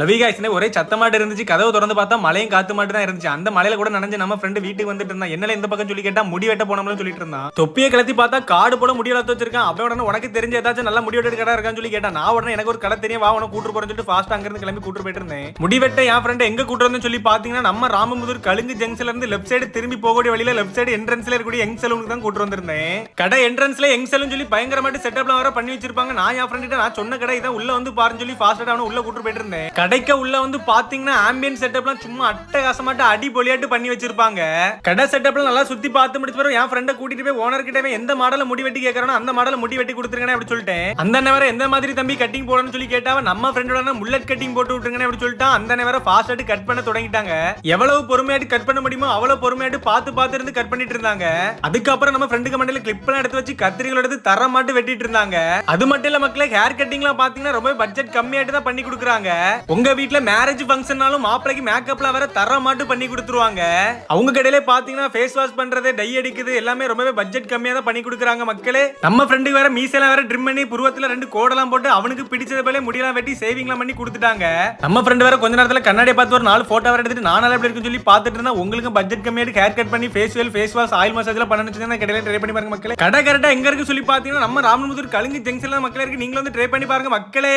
லவி காய்ஸ்னே ஒரே சத்தமாட்டு இருந்துச்சு. கதவு திறந்து பார்த்தா மலையும் காத்து மாட்டு தான் இருந்துச்சு. அந்த மலையில கூட நினைஞ்சு நம்ம ஃப்ரெண்டு வீட்டுக்கு வந்துட்டு இருந்தான். என்ன இந்த பக்கம் சொல்லி கேட்டா முடி வெட்ட போனோம்னு சொல்லிட்டு இருந்தான். தொப்பியை கலத்தி பார்த்தா காடு போல முடி வளர்த்து வச்சிருக்கான். அப்ப உடனே உனக்கு தெரிஞ்ச ஏதாச்சும் நல்லா முடி வெட்டு கடை இருக்கான்னு சொல்லி கேட்டா நான் உடனே எனக்கு ஒரு கடை தெரியும் வா உனக்கு கூட்டு போறேன் சொல்லிட்டு ஃபாஸ்ட் அங்கிருந்து கிளம்பி கூட்டு போயிட்டு இருந்தேன். முடி வெட்ட என் ஃப்ரெண்ட் எங்க கூட்டு வந்து சொல்லி பாத்தீங்கன்னா நம்ம ராமமுதூர் கழுங்கு ஜங்ஷன்ல இருந்து லெஃப்ட் சைடு திரும்பி போகக்கூடிய வழியில லெஃப்ட் சைடு என்ட்ரன்ஸ்ல இருக்கக்கூடிய எங் சலூனுக்கு தான் கூட்டு வந்திருந்தேன். கடை என்ட்ரன்ஸ்ல எங் சலூன் சொல்லி பயங்கரமாட்டு செட்டப்லாம் வர பண்ணி வச்சிருப்பாங்க. நான் என் ஃப்ரெண்ட் நான் சொன்ன கடை இதான் உள்ள வந்து பாருன்னு சொல்லி ஃபாஸ்ட் அவன உள்ள கூட்டு போயிட்டு இருந்தேன். கடைக்கு உள்ள வந்து பாத்தீங்கன்னா ஆம்பியன் செட்டப்லாம் சும்மா அட்டகாசமாட்ட அடி பொலியாட்டு பண்ணி வச்சிருப்பாங்க. கடை செட்டப்லாம் நல்லா சுத்தி பார்த்து முடிச்ச பிறகு என் ஃப்ரெண்டை கூட்டிட்டு போய் ஓனர் கிட்ட எந்த மாடல முடி வெட்டி கேட்கறானோ அந்த மாடல முடி வெட்டி கொடுத்துருங்கன்னு அப்படி சொல்லிட்டேன். அந்த நேரம் எந்த மாதிரி தம்பி கட்டிங் போடணும்னு சொல்லி கேட்டாவ நம்ம ஃப்ரெண்டோட முல்லட் கட்டிங் போட்டு விட்டுருங்கன்னு அப்படி சொல்லிட்டான். அந்த நேரம் ஃபாஸ்டாட்டு கட் பண்ண தொடங்கிட்டாங்க. எவ்வளவு பொறுமையாட்டு கட் பண்ண முடியுமோ அவ்வளவு பொறுமையாட்டு பார்த்து பார்த்து இருந்து கட் பண்ணிட்டு இருந்தாங்க. அதுக்கப்புறம் நம்ம ஃப்ரெண்டுக்கு மண்டையில கிளிப் எல்லாம் எடுத்து வச்சு கத்திரிகள் எடுத்து தர மாட்டு வெட்டிட்டு இருந்தாங்க. அது மட்டும் இல்ல மக்களே ஹேர் கட்டிங்லாம் பாத்தீங்கன்னா ரொம்ப பட்ஜெட் கம்மியாட்டு தான் பண்ணி கொடுக்குறாங்க. உங்க வீட்டுல மேரேஜ் ஃபங்க்ஷன்னாலும் மாப்பிளைக்கு மேக்கப்ல வர தர மாட்டு பண்ணி கொடுத்துருவாங்க. அவங்க கடையில பாத்தீங்கன்னா ஃபேஸ் வாஷ் பண்றது டை அடிக்குது எல்லாமே ரொம்பவே பட்ஜெட் கம்மியா தான் பண்ணி கொடுக்குறாங்க மக்களே. நம்ம ஃப்ரெண்டுக்கு வேற மீசெல்லாம் வேற ட்ரிம் பண்ணி புருவத்துல ரெண்டு கோடெல்லாம் போட்டு அவனுக்கு பிடிச்சது போல முடியெல்லாம் வெட்டி சேவிங்லாம் பண்ணி கொடுத்துட்டாங்க. நம்ம ஃப்ரெண்டு வேற கொஞ்ச நேரத்துல கண்ணாடியை பார்த்து ஒரு நாலு போட்டோ வேற எடுத்துட்டு நானும் எப்படி இருக்குன்னு சொல்லி பார்த்துட்டு இருந்தா உங்களுக்கு பட்ஜெட் கம்மியாட்டு ஹேர் கட் பண்ணி ஃபேஷியல் ஃபேஸ் வாஷ் ஆயில் மசாஜ்லாம் பண்ண வச்சுருந்தா கடையில ட்ரை பண்ணி பாருங்க மக்களே. கடை கரெக்டா எங்க இருக்கு சொல்லி பாத்தீங்கன்னா நம்ம ராமநாதபுரம் கலுங்கு ஜங்ஷன்ல மக்களே இருக்கு. நீங்களும் வந்து ட்ரை பண்ணி பாருங்க மக்களே.